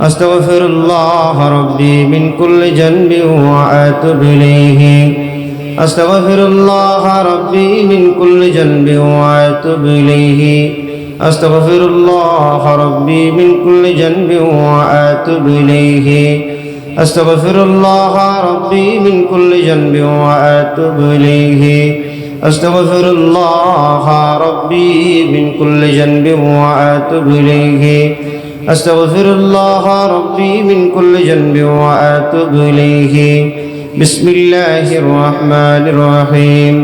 أستغفر الله ربي من كل جنب وأتوب إليه. أستغفر الله ربي من كل جنب وأتوب إليه. أستغفر الله ربي من كل جنب وأتوب إليه. أستغفر الله ربي من كل جنب وأتوب إليه. أستغفر الله ربي من كل جنب وأتوب إليه. أستغفر الله ربي من كل جنب وأتوب إليه. بسم الله الرحمن الرحيم.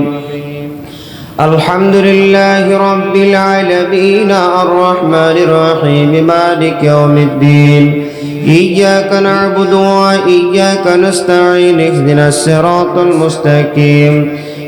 الحمد لله رب العالمين الرحمن الرحيم مالك يوم الدين. إياك نعبد وإياك نستعين اهدنا الصراط المستقيم.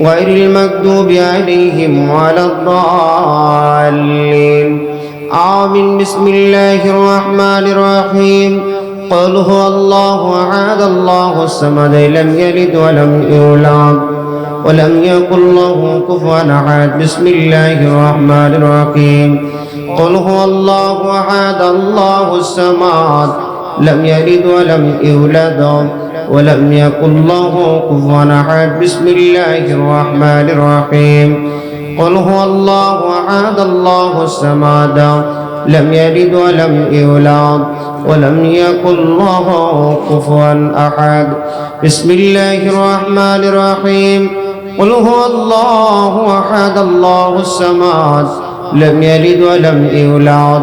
غير المكتوب عليهم ولا الضالين. آمين. بسم الله الرحمن الرحيم. قل هو الله أحد. الله الصمد لم يلد ولم يولد ولم يكن له كفوا أحد. بسم الله الرحمن الرحيم. قل هو الله أحد. الله الصمد لم يلد ولم يولد ولم يكن له كفوا أحد. بسم الله الرحمن الرحيم. قل هو الله أحد الله الصمد لم يلد ولم يولد ولم يكن له كفوا أحد. بسم الله الرحمن الرحيم. قل هو الله أحد الله الصمد لم يلد ولم يولد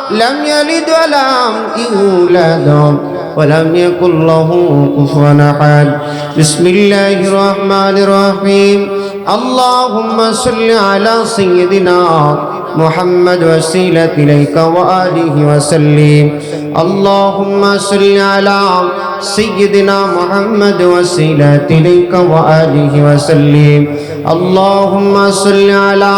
لم يلد ولم يولد ولم يكن له كفوا أحد. بسم الله الرحمن الرحيم. اللهم صل على سيدنا محمد وسيلة إليك وآله وسلم. اللهم صل على سيدنا محمد وسيلة إليك وآله وسلم. اللهم صل على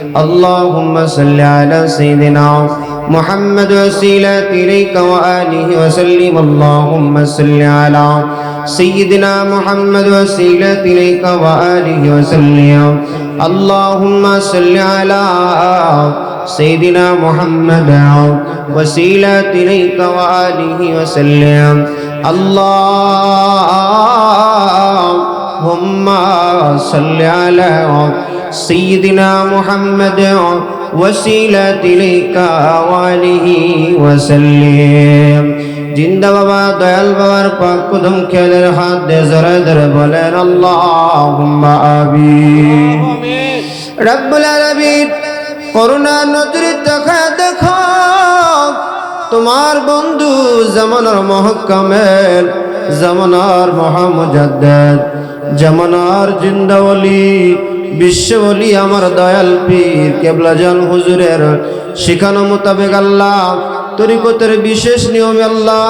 اللهم صل على سيدنا محمد وسيلة إليك وآله وسلم. اللهم صل على سيدنا محمد وسيلة إليك وآله وسلم. اللهم صل على سيدنا محمد وسيلة إليك وآله وسلم. اللهم صل على سيدنا محمد وسيلة إليك وآله وسلم জিন্দা বাবা দয়াল বাবার পাক কুদম খেলের হাত দে জরা ধরে বলেন আল্লাহুম্মা আমিন রব্বুল আলামিন করুণা নজরে দেখা দেখো তোমার বন্ধু জামানার মহকামেল জামানার মহামুজাদ্দেদ জামানার জিন্দাওয়ালি বিশ্ববলি আমার দয়াল পীর কেবলাজান হুজুরের শিখানো মোতাবেক আল্লাহ, তরিকতের বিশেষ নিয়মে আল্লাহ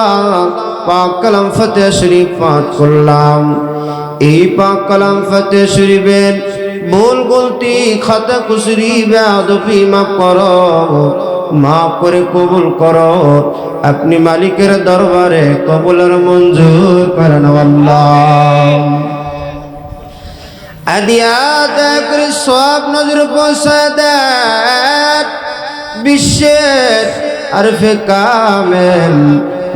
পাক কালাম ফতে শরীফ পাঠ করলাম। এই পাক কালাম ফতে শরীফের ভুল গলতি খাতা কুসরি বেয়াদপি মাফ করো, মাফ করে কবুল করো। আপনি মালিকের দরবারে কবুলের মঞ্জুর করেন আল্লাহ। আদিয়াত করে সব নজর পৌঁছে দেন। বিশ্বের আরফে কামেল,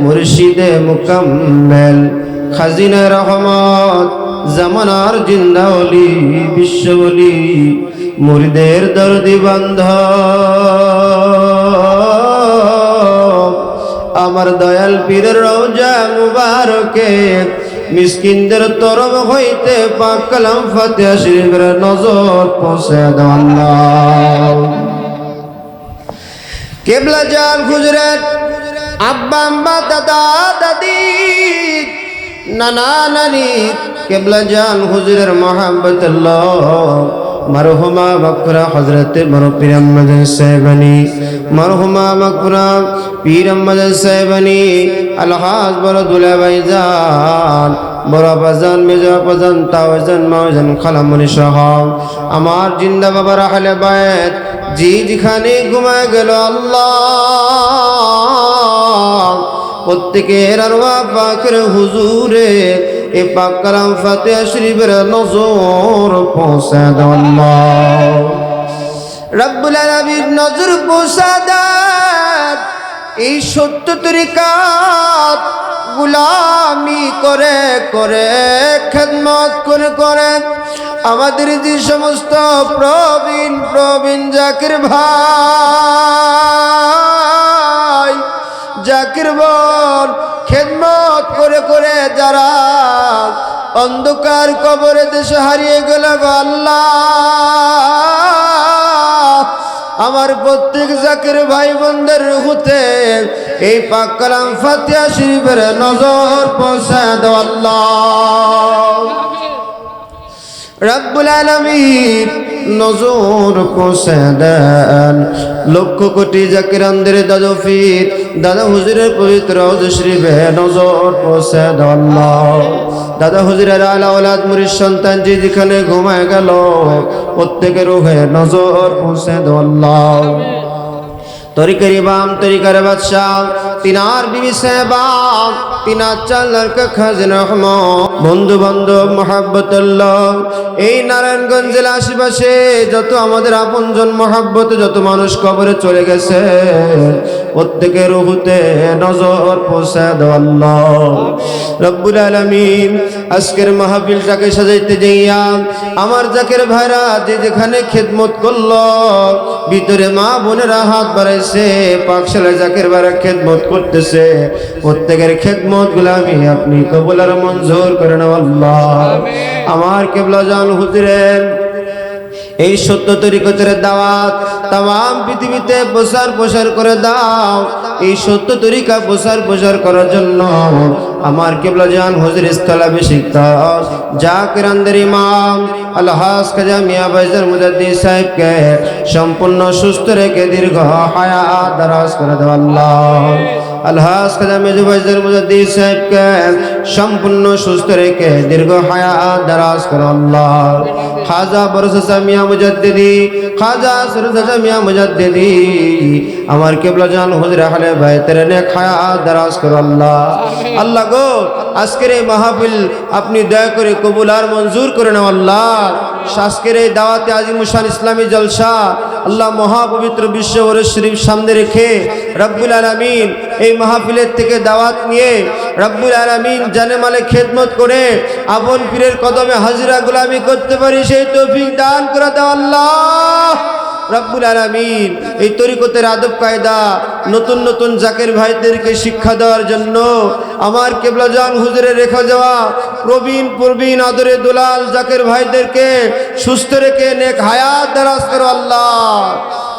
মুর্শিদে মুকাম্মেল, খাজিনে রহমত, জামানার জিন্দাওলি বিশ্ববলি মুরিদের দর্দি বান্ধ। আমার দয়াল পীরের রওজা মুবারকে মিসকিনদের তরব হইতে পাকলাম কালাম ফাতিহা শরীফের নজর পৌঁছে দাও আল্লাহ। কেবলা জাল খুজরে আব্বা, আম্মা, দাদা, দাদি, নানা, নানি, কেবলা জাল হুজুরের মোহাম্মত মরহুমা মকবরা হজরত মরু পীর আহমদ সাহেবানি। মরহুমা মকবরা পীর আহমদ সাহেবানি। আলহাজ বড় দুলা ভাইজান বড় বাজান মেজা বাজান তাওজান মাওজান খালামনি সহ। আমার জিন্দা বাবার আহলে বায়াত জি যেখানে ঘুমায় গেল আল্লাহ। প্রত্যেকের আরওয়া পাকের হুজুরে এ পাক কালাম ফাতিহা শরীফের নজর পৌঁছে আল্লাহ। রব্বুল আলামিন নজর পৌঁছা এই সত্য তরিকাত গুলামি করে করে, খেদমত করে করে আমাদের যে সমস্ত প্রবীণ প্রবীণ জাকির ভাই জাকির বল, খেদমত করে করে যারা অন্ধকার কবরে দেশে হারিয়ে গেল আল্লাহ। আমার প্রত্যেক জাকির ভাই বোনদের রুহুতে এই পাক কালাম ফাতিহা শরীফের নজর পৌঁছায় দাও আল্লাহ। রব্বুল আলমীর নজর পৌঁছে দেন লক্ষ কোটি জাকিরানদের দাদু ফির, দাদা হুজুরের পবিত্র শরীফে নজর পৌঁছে দেন দাদা হুজুরের আলা ওলাদ মুরির সন্তান যে যেখানে ঘুমায় গেল, প্রত্যেকের রুহে নজর পৌঁছে দেন তরিকার ইমাম, তরিকার বাদশাহ তিনার বিবি সাহেবাম তিনার চাল্লার খাজিন রহমত। বন্ধু বান্ধব মহাব্বতুল্লাহ, এই নারায়ণগঞ্জ জেলা আশেপাশে যত আমাদের আপনজন মহাব্বত, যত মানুষ কবরে চলে গেছে, প্রত্যেকের রুহুতে নজর দেওয়াল্লাহ রব্বুল আলমিন, আজকের মাহফিলটাকে সাজাইতে যাইয়া, আমার জাকের ভাইরা যে যেখানে খেদমত করল ভিতরে মা বোনেরা হাত বাড়াইছে পাকশালা জাকের ভাইরা খেদমত করতেছে। প্রত্যেকের খেদমত গুলামি আপনি কবুলার মঞ্জুর করেন আল্লাহ। আমার কেবলা জান হুজুরের এই সত্য তরিকতের দাওয়াত তাম পৃথিবীতে প্রসার প্রসার করে দাও। এই সত্য তরিকা প্রসার প্রসার করার জন্য আমার কেবলা জান হুজুর ইস্তলা বেশিক্ত জাকিরানদের ইমাম আলহাস খাজা মিয়া বাইজার মুজাদ্দি সাহেবকে সম্পূর্ণ সুস্থ রেখে দীর্ঘ হায়াত দারাজ করে দেওয়া আল্লাহ আলহাস খাজা মেজু বাইজার মুজাদ্দি সাহেবকে সম্পূর্ণ সুস্থ রেখে দীর্ঘ হায়াত দারাজ করে আল্লাহ খাজা বরসা মিয়া মুজাদ্দিদি, খাজা সরসা মিয়া মুজাদ্দিদি, আমার কেবলা জান হুজুর হালে ভাই তেরে নে হায়াত দারাজ করে আল্লাহ। আল্লাহ গো, আজকের এই মাহফিল আপনি দয়া করে কবুল আর মঞ্জুর করে নাও আল্লাহ। আজকের এই দাওয়াতে আজিমুসান ইসলামী জলসা আল্লাহ মহাপবিত্র বিশ্ব শরীফ সামনে রেখে রব্বুল আলমিন এই মাহফিলের থেকে দাওয়াত নিয়ে রব্বুল আলমিন জানে মালে খেদমত করে আপন পীরের কদমে হাজিরা গুলামি করতে পারি, সেই তৌফিক দান করে দাও আল্লাহ। রব্বুল আলমিন এই তরিকতের আদব কায়দা নতুন নতুন জাকের ভাইদেরকে শিক্ষা দেওয়ার জন্য আমার কেবলাজান হুজুরে রেখা যাওয়া প্রবীণ প্রবীণ আদরে দুলাল জাকের ভাইদেরকে সুস্থ রেখে নেক হায়াত করো আল্লাহ।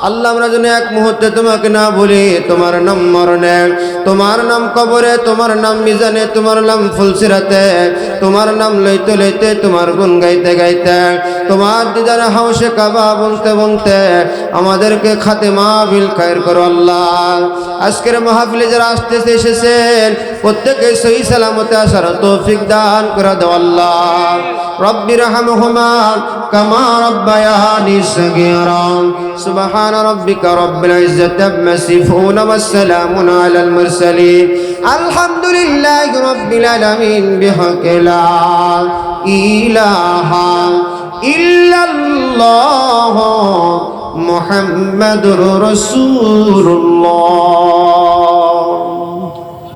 আল্লাহ, আমরা যেন এক মুহূর্তে তোমাকে না বলি, তোমার নাম মরণে, তোমার নাম কবরে, তোমার নাম মিজানে, তোমার নাম ফুলসিরাতে, তোমার নাম লইতে লইতে, তোমার গুণ গাইতে গাইতে, তোমার দিদার হাউসে কাবা বলতে বলতে, আমাদেরকে খাতে মাহফিল খায়ের করো আল্লাহ। আজকের মাহফিলে যারা আসতেছে, এসেছেন, প্রত্যেকে সহি সালামতে আসার তৌফিক দান করে দাও আল্লাহ। রব্বির হাম হুমা কামা রব্বায়ানি সগিরাম سبحان ربك رب العزة عما يصفون والسلام على المرسلين. الحمد لله رب العالمين بحق لا إله إلا الله محمد رسول الله.